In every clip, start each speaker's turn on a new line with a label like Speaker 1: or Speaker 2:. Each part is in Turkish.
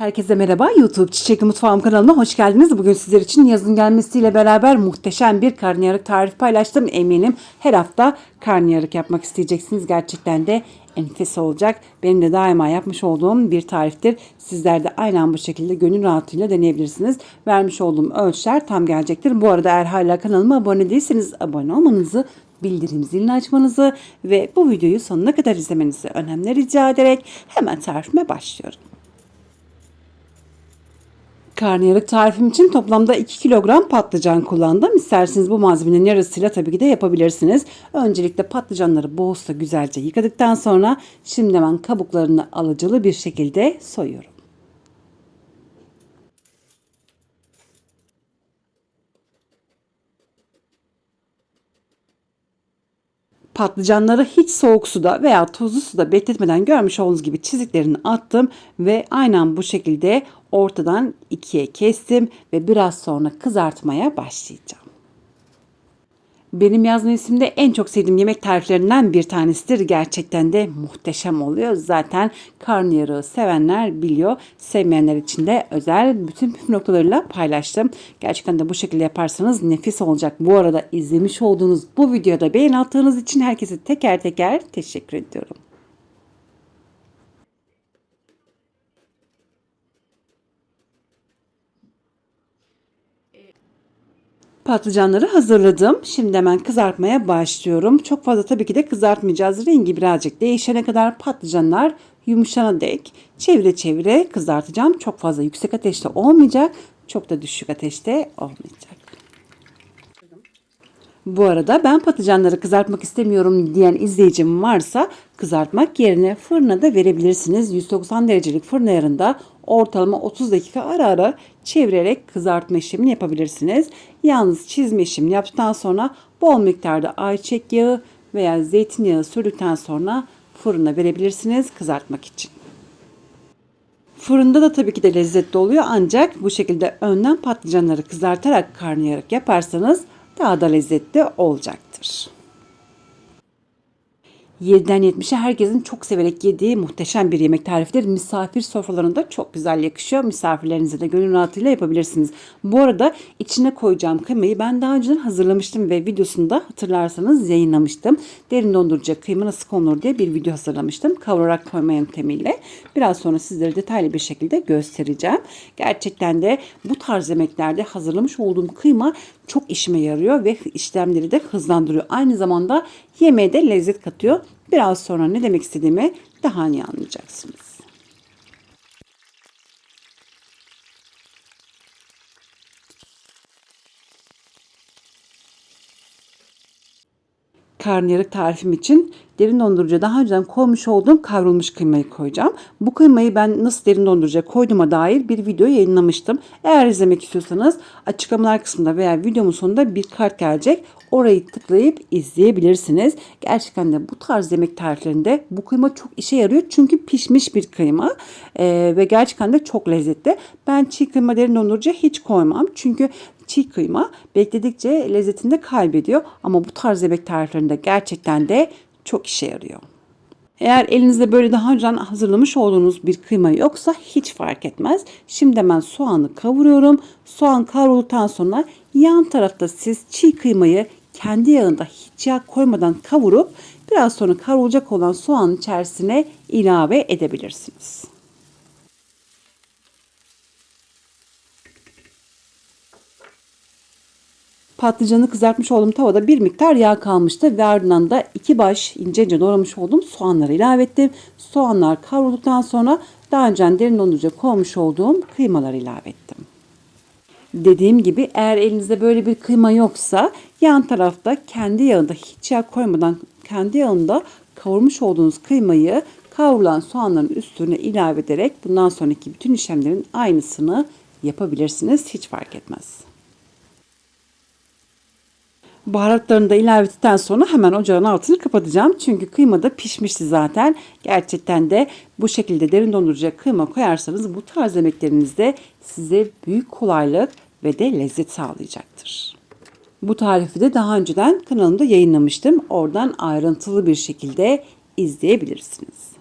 Speaker 1: Herkese merhaba. YouTube Çiçekli Mutfağım kanalına hoş geldiniz. Bugün sizler için yazın gelmesiyle beraber muhteşem bir karnıyarık tarifi paylaştım. Eminim her hafta karnıyarık yapmak isteyeceksiniz. Gerçekten de enfes olacak. Benim de daima yapmış olduğum bir tariftir. Sizler de aynen bu şekilde gönül rahatlığıyla deneyebilirsiniz. Vermiş olduğum ölçüler tam gelecektir. Bu arada eğer hala kanalıma abone değilseniz abone olmanızı bildirim zilini açmanızı ve bu videoyu sonuna kadar izlemenizi önemli rica ederek hemen tarifime başlıyorum. Karnıyarık tarifim için toplamda 2 kilogram patlıcan kullandım. İsterseniz bu malzemenin yarısıyla tabii ki de yapabilirsiniz. Öncelikle patlıcanları boğazla güzelce yıkadıktan sonra şimdi hemen kabuklarını alıcılı bir şekilde soyuyorum. Patlıcanları hiç soğuk suda veya tuzlu suda bekletmeden görmüş olduğunuz gibi çiziklerini attım ve aynen bu şekilde ortadan ikiye kestim ve biraz sonra kızartmaya başlayacağım. Benim yaz mevsiminde en çok sevdiğim yemek tariflerinden bir tanesidir. Gerçekten de muhteşem oluyor. Zaten karnıyarığı sevenler biliyor. Sevmeyenler için de özel bütün püf noktalarıyla paylaştım. Gerçekten de bu şekilde yaparsanız nefis olacak. Bu arada izlemiş olduğunuz bu videoda beğeni attığınız için herkese teker teker teşekkür ediyorum. Patlıcanları hazırladım. Şimdi hemen kızartmaya başlıyorum. Çok fazla tabii ki de kızartmayacağız. Rengi birazcık değişene kadar patlıcanlar yumuşana dek çevire çevire kızartacağım. Çok fazla yüksek ateşte olmayacak. Çok da düşük ateşte olmayacak. Bu arada ben patlıcanları kızartmak istemiyorum diyen izleyicim varsa kızartmak yerine fırına da verebilirsiniz. 190 derecelik fırın ayarında ortalama 30 dakika ara ara çevirerek kızartma işlemini yapabilirsiniz. Yalnız çizme işlemini yaptıktan sonra bol miktarda ayçiçek yağı veya zeytinyağı sürdükten sonra fırına verebilirsiniz kızartmak için. Fırında da tabii ki de lezzetli oluyor ancak bu şekilde önden patlıcanları kızartarak karnıyarık yaparsanız daha da lezzetli olacaktır. 7'den 70'e herkesin çok severek yediği muhteşem bir yemek tarifidir. Misafir sofralarında çok güzel yakışıyor. Misafirlerinize de gönül rahatlığıyla yapabilirsiniz. Bu arada içine koyacağım kıymayı ben daha önceden hazırlamıştım ve videosunda hatırlarsanız yayınlamıştım. Derin dondurucuya kıyma nasıl konulur diye bir video hazırlamıştım. Kavurarak koyma yöntemiyle. Biraz sonra sizlere detaylı bir şekilde göstereceğim. Gerçekten de bu tarz yemeklerde hazırlamış olduğum kıyma çok işime yarıyor ve işlemleri de hızlandırıyor. Aynı zamanda yemeğe de lezzet katıyor. Biraz sonra ne demek istediğimi daha iyi anlayacaksınız. Karnıyarık tarifim için derin dondurucuya daha önceden koymuş olduğum kavrulmuş kıymayı koyacağım. Bu kıymayı ben nasıl derin dondurucuya koyduğuma dair bir video yayınlamıştım. Eğer izlemek istiyorsanız açıklamalar kısmında veya videomun sonunda bir kart gelecek. Orayı tıklayıp izleyebilirsiniz. Gerçekten de bu tarz yemek tariflerinde bu kıyma çok işe yarıyor. Çünkü pişmiş bir kıyma ee, ve gerçekten de çok lezzetli. Ben çiğ kıyma derin dondurucuya hiç koymam. Çünkü çiğ kıyma bekledikçe lezzetini de kaybediyor. Ama bu tarz yemek tariflerinde gerçekten de çok işe yarıyor. Eğer elinizde böyle daha önceden hazırlamış olduğunuz bir kıyma yoksa hiç fark etmez. Şimdi hemen soğanı kavuruyorum. Soğan kavrulduktan sonra yan tarafta siz çiğ kıymayı kendi yağında hiç yağ koymadan kavurup biraz sonra kavrulacak olan soğanın içerisine ilave edebilirsiniz. Patlıcanı kızartmış olduğum tavada bir miktar yağ kalmıştı ve ardından da iki baş ince ince doğramış olduğum soğanları ilave ettim. Soğanlar kavrulduktan sonra daha önce derin dondurucuya koymuş olduğum kıymaları ilave ettim. Dediğim gibi eğer elinizde böyle bir kıyma yoksa yan tarafta kendi yağında hiç yağ koymadan kendi yağında kavurmuş olduğunuz kıymayı kavrulan soğanların üstüne ilave ederek bundan sonraki bütün işlemlerin aynısını yapabilirsiniz. Hiç fark etmez. Baharatlarını da ilave ettikten sonra hemen ocağın altını kapatacağım. Çünkü kıyma da pişmişti zaten. Gerçekten de bu şekilde derin dondurucuya kıyma koyarsanız bu tarz yemeklerinizde size büyük kolaylık ve de lezzet sağlayacaktır. Bu tarifi de daha önceden kanalımda yayınlamıştım. Oradan ayrıntılı bir şekilde izleyebilirsiniz.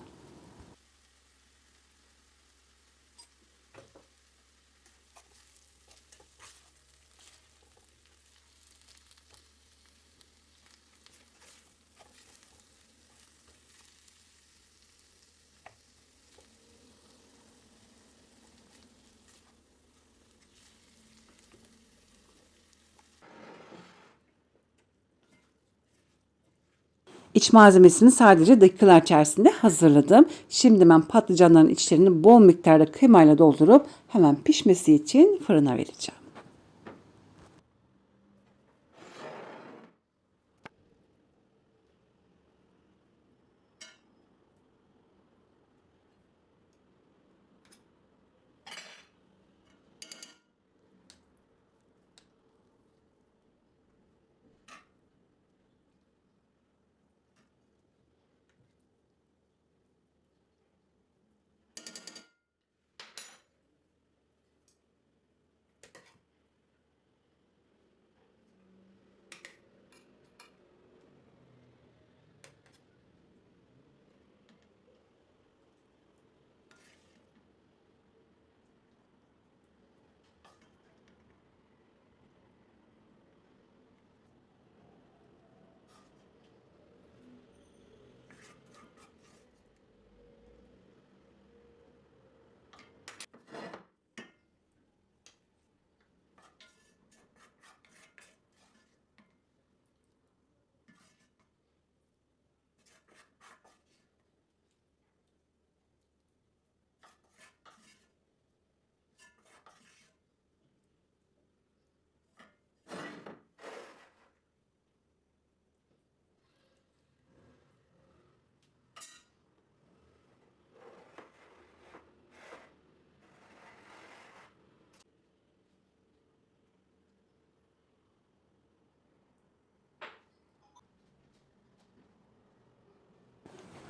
Speaker 1: İç malzemesini sadece dakikalar içerisinde hazırladım. Şimdi ben patlıcanların içlerini bol miktarda kıymayla doldurup hemen pişmesi için fırına vereceğim.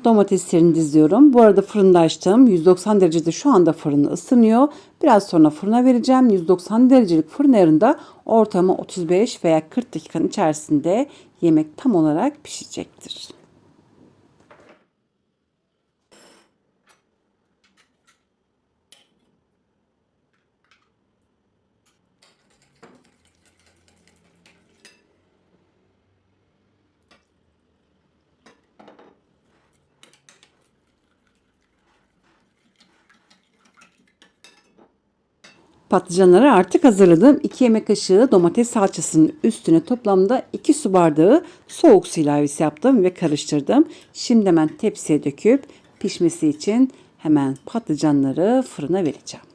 Speaker 1: Domateslerini diziyorum. Bu arada fırında açtım. 190 derecede şu anda fırını ısınıyor. Biraz sonra fırına vereceğim. 190 derecelik fırın ayarında ortamı 35 veya 40 dakikanın içerisinde yemek tam olarak pişecektir. Patlıcanları artık hazırladım. 2 yemek kaşığı domates salçasının üstüne toplamda 2 su bardağı soğuk su ilavesi yaptım ve karıştırdım. Şimdi hemen tepsiye döküp pişmesi için hemen patlıcanları fırına vereceğim.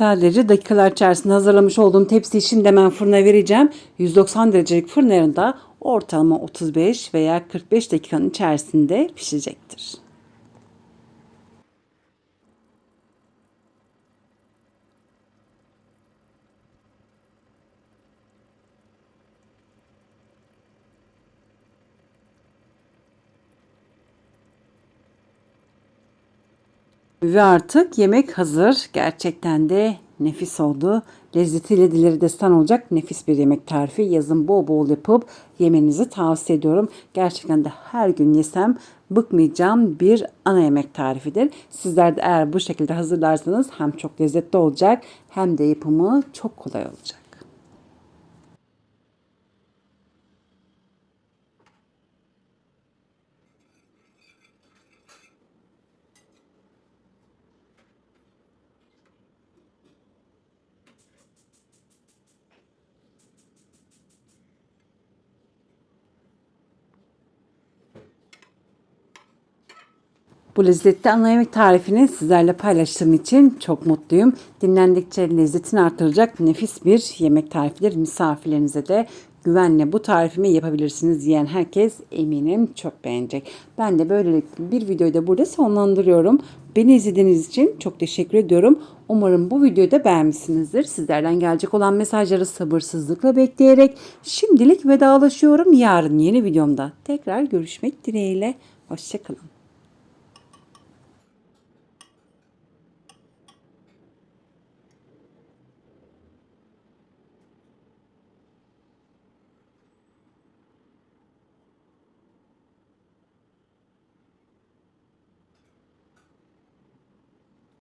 Speaker 1: Sadece dakikalar içerisinde hazırlamış olduğum tepsiyi şimdi hemen fırına vereceğim. 190 derecelik fırın ayarında ortalama 35 veya 45 dakikanın içerisinde pişecektir. Ve artık yemek hazır. Gerçekten de nefis oldu. Lezzetiyle dileri destan olacak nefis bir yemek tarifi. Yazın bol bol yapıp yemenizi tavsiye ediyorum. Gerçekten de her gün yesem bıkmayacağım bir ana yemek tarifidir. Sizler de eğer bu şekilde hazırlarsanız hem çok lezzetli olacak hem de yapımı çok kolay olacak. Bu lezzetli ana yemek tarifini sizlerle paylaştığım için çok mutluyum. Dinlendikçe lezzetini artıracak nefis bir yemek tarifidir. Misafirlerinize de güvenle bu tarifimi yapabilirsiniz diyen herkes eminim çok beğenecek. Ben de böylelikle bir videoyu da burada sonlandırıyorum. Beni izlediğiniz için çok teşekkür ediyorum. Umarım bu videoyu da beğenmişsinizdir. Sizlerden gelecek olan mesajları sabırsızlıkla bekleyerek şimdilik vedalaşıyorum. Yarın yeni videomda tekrar görüşmek dileğiyle. Hoşçakalın.